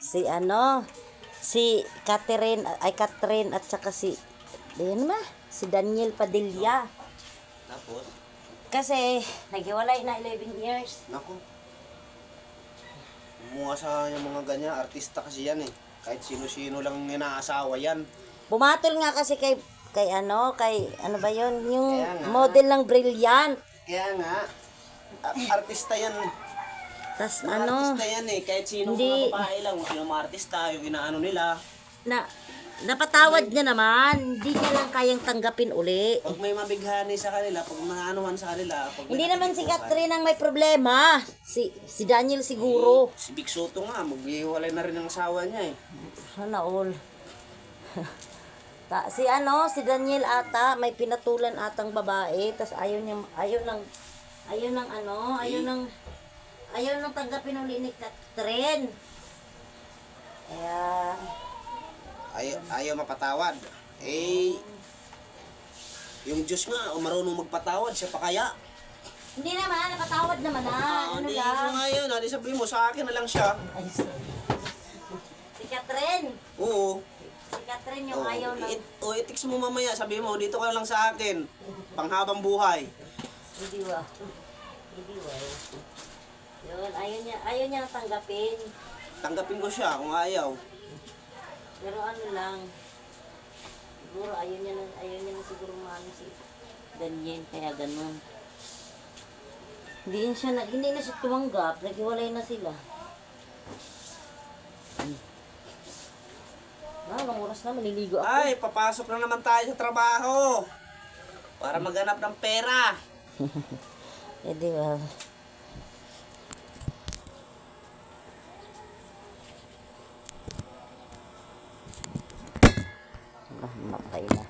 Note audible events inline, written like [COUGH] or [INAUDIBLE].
si ano, si Catherine, ay Catherine at saka si, yan ma, si Daniel Padilla. Tapos, Kasi, naghiwalay na 11 years. naku. Kumuha sa yung mga ganyan, artista kasi yan eh. Kahit sino-sino lang inaasawa yan. Bumatol nga kasi kay, kay ano, kay, ano ba yon yung Kaya nga. model ng Brilliant. Kaya nga, a- artista yan. Tas Mga ano, artista yan eh. Kahit sino Hindi. mga babae lang, yung mga artista, yung inaano nila. na, napatawad niya naman, hindi niya lang kayang tanggapin uli. Pag may mabighani sa kanila, pag maanuhan sa kanila, pag may Hindi naman si nakikitukan, Catherine ang may problema. Si si Daniel siguro. Si Big Soto nga, maghiwalay na rin ang asawa niya eh. Sana all. [LAUGHS] Ta, si ano, si Daniel ata, may pinatulan atang babae, tas ayaw niya, ayaw nang, ayaw nang ano, ayaw nang, ayaw nang tanggapin uli ni Catherine. Kaya, Ayaw, ayaw mapatawad. Eh, yung Diyos nga, o marunong magpatawad, siya pa kaya. hindi naman, napatawad naman na, Ah, ano hindi lang. mo nga yun, ah, di sabihin mo, sa akin na lang siya. Ay, si Catherine, Oo. si Catherine yung Oo. ayaw ng, It, o, i-text mo mamaya, sabihin mo, dito ka lang sa akin. Panghabang buhay. hindi ba, hindi ba, ayaw niya, tanggapin. Tanggapin ko siya kung ayaw. Pero ano lang, siguro ayaw niya na, ayaw niya na siguro maano si Daniel, kaya ganun. Hindi siya, na, hindi na siya tumanggap, naghiwalay na sila. Hmm. Ah, anong oras na, maliligo ako. Ay, papasok na naman tayo sa trabaho. Para maghanap ng pera. [LAUGHS] Eh, di ba? Ah, matay na.